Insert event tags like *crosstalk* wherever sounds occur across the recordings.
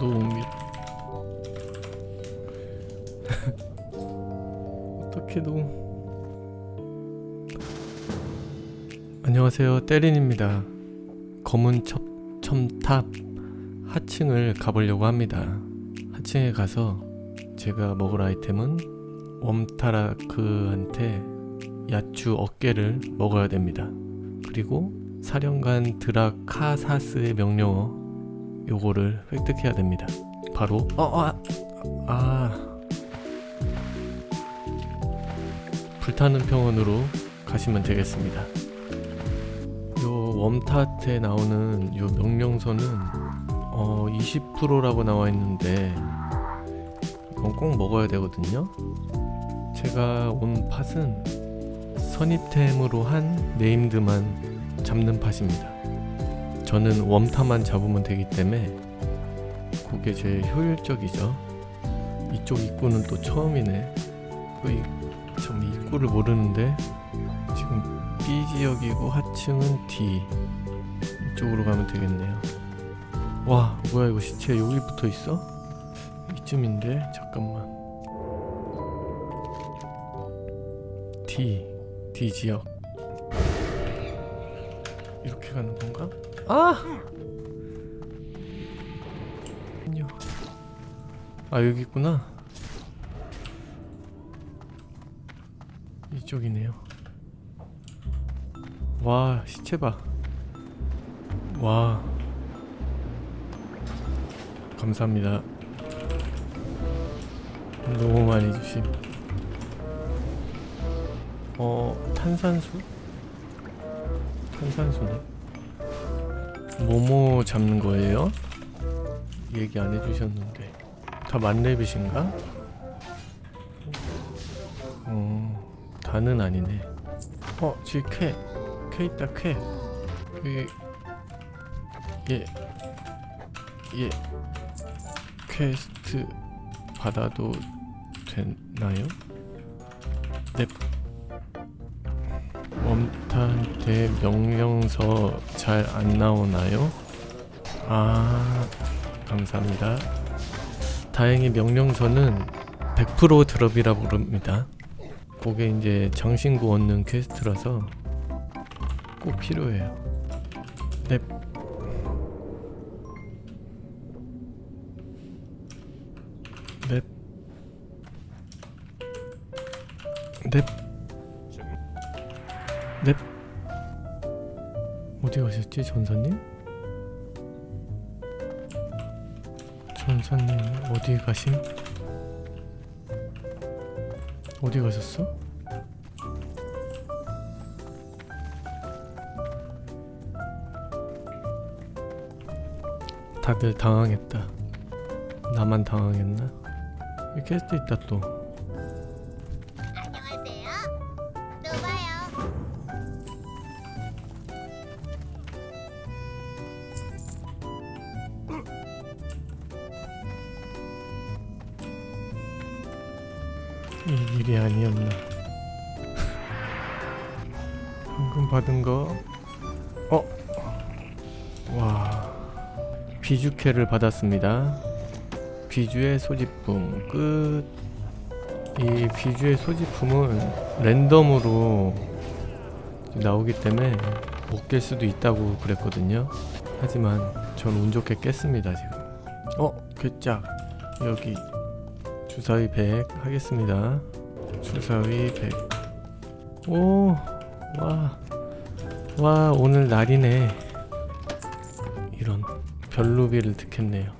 노웅미 *laughs* 어떻게 노 안녕하세요. 때린입니다. 검은 첩, 첨탑 하층을 가보려고 합니다. 하층에 가서 제가 먹을 아이템은 웜타라크한테 야추 어깨를 먹어야 됩니다. 그리고 사령관 드라카사스의 명령어 요거를 획득해야 됩니다. 바로 어, 어 아, 아 불타는 평원으로 가시면 되겠습니다. 요 웜탓에 나오는 요 명령서는 어 20%라고 나와 있는데 이건 꼭 먹어야 되거든요. 제가 온 팟은 선입템으로 한 네임드만 잡는 팟입니다. 저는 웜타만 잡으면 되기 때문에 그게 제일 효율적이죠. 이쪽 입구는 또 처음이네. 그참 입구를 모르는데 지금 B 지역이고 하층은 D 이쪽으로 가면 되겠네요. 와 뭐야 이거 시체 여기 붙어 있어? 이쯤인데 잠깐만. D D 지역 가는 건가? 아! 아 여기 있구나. 이쪽이네요. 와 시체 봐. 와. 감사합니다. 너무 많이 주심. 어 탄산수? 탄산수네. 뭐뭐 잡는 거예요? 얘기 안 해주셨는데 다 만렙이신가? 어 다는 아니네 어 저기 쾌! 쾌 있다 쾌! 여기 예, 예 퀘스트 받아도 되나요? 넵 웜탄테 명령서 잘 안 나오나요? 아 감사합니다. 다행히 명령서는 100% 드롭이라 부릅니다. 그게 이제 장신구 얻는 퀘스트라서 꼭 필요해요. 넵. 넵. 넵. 넵. 어디 가셨지 전사님? 전사님 어디 가심? 어디 가셨어? 다들 당황했다. 나만 당황했나? 이 퀘스트 있다 또. 이 일이 아니었나. 방금 받은 거, 어, 와, 비주캐를 받았습니다. 비주의 소지품 끝. 이 비주의 소지품은 랜덤으로 나오기 때문에 못 깰 수도 있다고 그랬거든요. 하지만 전 운 좋게 깼습니다 지금. 어, 괴짝 여기 주사위 100 하겠습니다. 주사위 100. 오, 와, 와 오늘 날이네. 이런 별루비를 득했네요.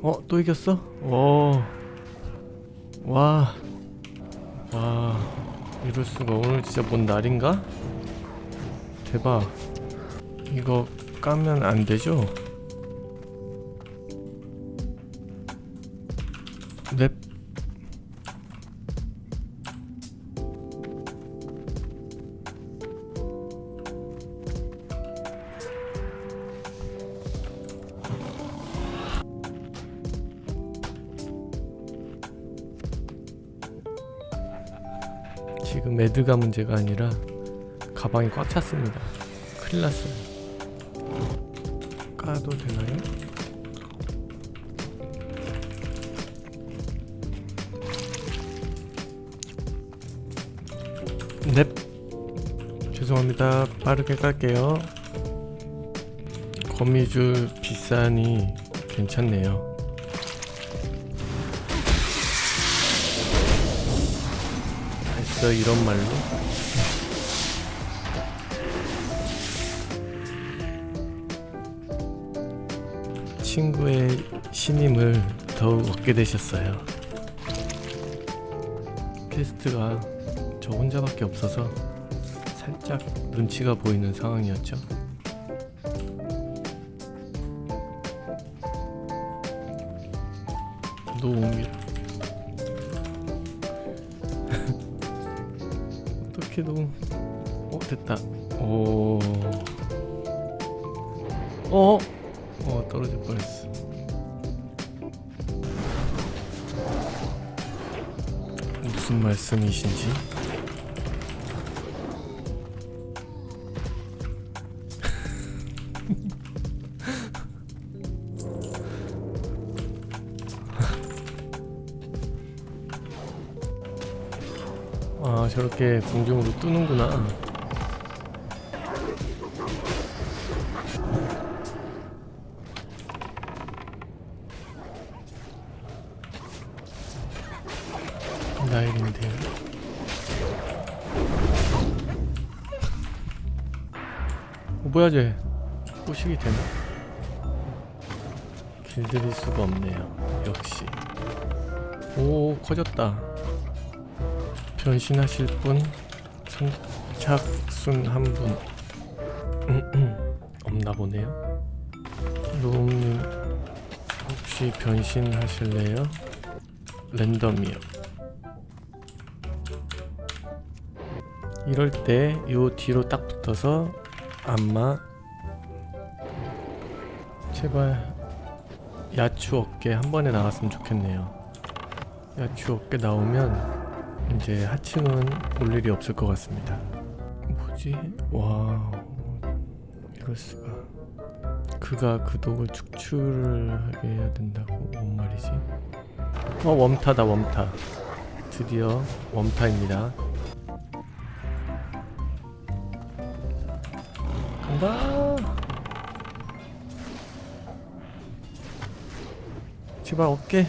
어, 또 이겼어? 오, 와, 와, 이럴 수가 오늘 진짜 뭔 날인가? 대박. 이거 까면 안 되죠? 넵. 지금 매드가 문제가 아니라 가방이 꽉 찼습니다. 큰일 났어요. 까도 되나요? 넵. 죄송합니다. 빠르게 깔게요. 거미줄 비싸니 괜찮네요. 했어 이런 말로? 친구의 신임을 더욱 얻게 되셨어요. 퀘스트가 저 혼자밖에 없어서 살짝 눈치가 보이는 상황이었죠. 노움이 *laughs* 어떻게 노움? 어 됐다. 오. 어? 어 떨어질 뻔했어. 무슨 말씀이신지? *laughs* 아 저렇게 공중으로 뜨는구나. 나일인데요. 어, 뭐야 쟤? 꼬시기 되나? 길들일 수가 없네요. 역시. 오 커졌다. 변신하실 분 선착순 한분 *clears throat* 없나 보네요. 노움님 혹시 변신하실래요? 랜덤이요. 이럴 때 요 뒤로 딱 붙어서 안마 제발 야추 어깨 한 번에 나갔으면 좋겠네요. 야추 어깨 나오면 이제 하층은 올 일이 없을 것 같습니다. 뭐지? 와 이럴 수가. 그가 그 독을 축출을 하게 해야 된다고 뭔 말이지? 어 웜타다 웜타. 드디어 웜타입니다. 제발 어깨.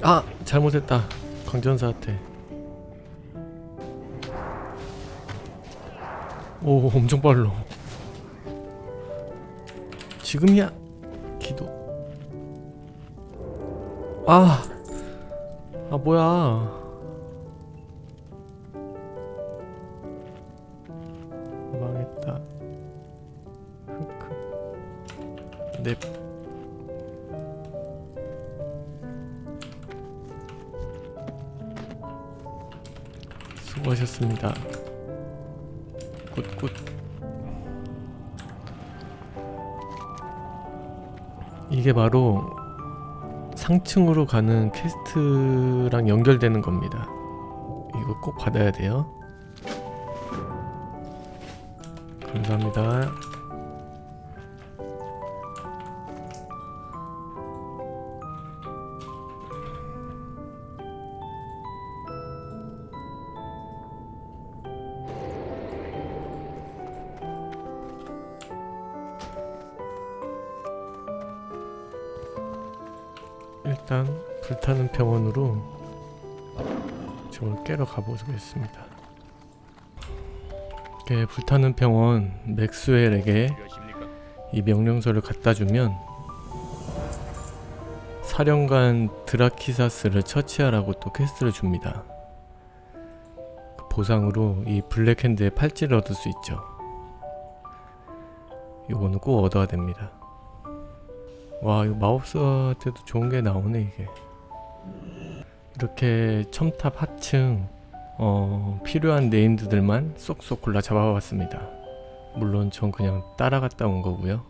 아 잘못했다. 강전사한테. 오 엄청 빨라. 지금이야. 기도. 아, 아 뭐야 넵 수고하셨습니다. 굿굿. 이게 바로 상층으로 가는 퀘스트랑 연결되는 겁니다. 이거 꼭 받아야 돼요. 감사합니다. 일단 불타는 병원으로 저걸 깨러 가보겠습니다. 이렇게 불타는 병원 맥스웰에게 이 명령서를 갖다 주면 사령관 드라키사스를 처치하라고 또 퀘스트를 줍니다. 그 보상으로 이 블랙핸드의 팔찌를 얻을 수 있죠. 이거는 꼭 얻어야 됩니다. 와 이거 마법사한테도 좋은 게 나오네 이게. 이렇게 첨탑 하층 어, 필요한 네임드들만 쏙쏙 골라 잡아봤습니다. 물론 전 그냥 따라갔다 온 거고요.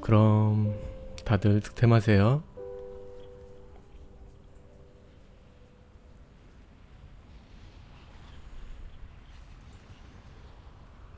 그럼 다들 득템하세요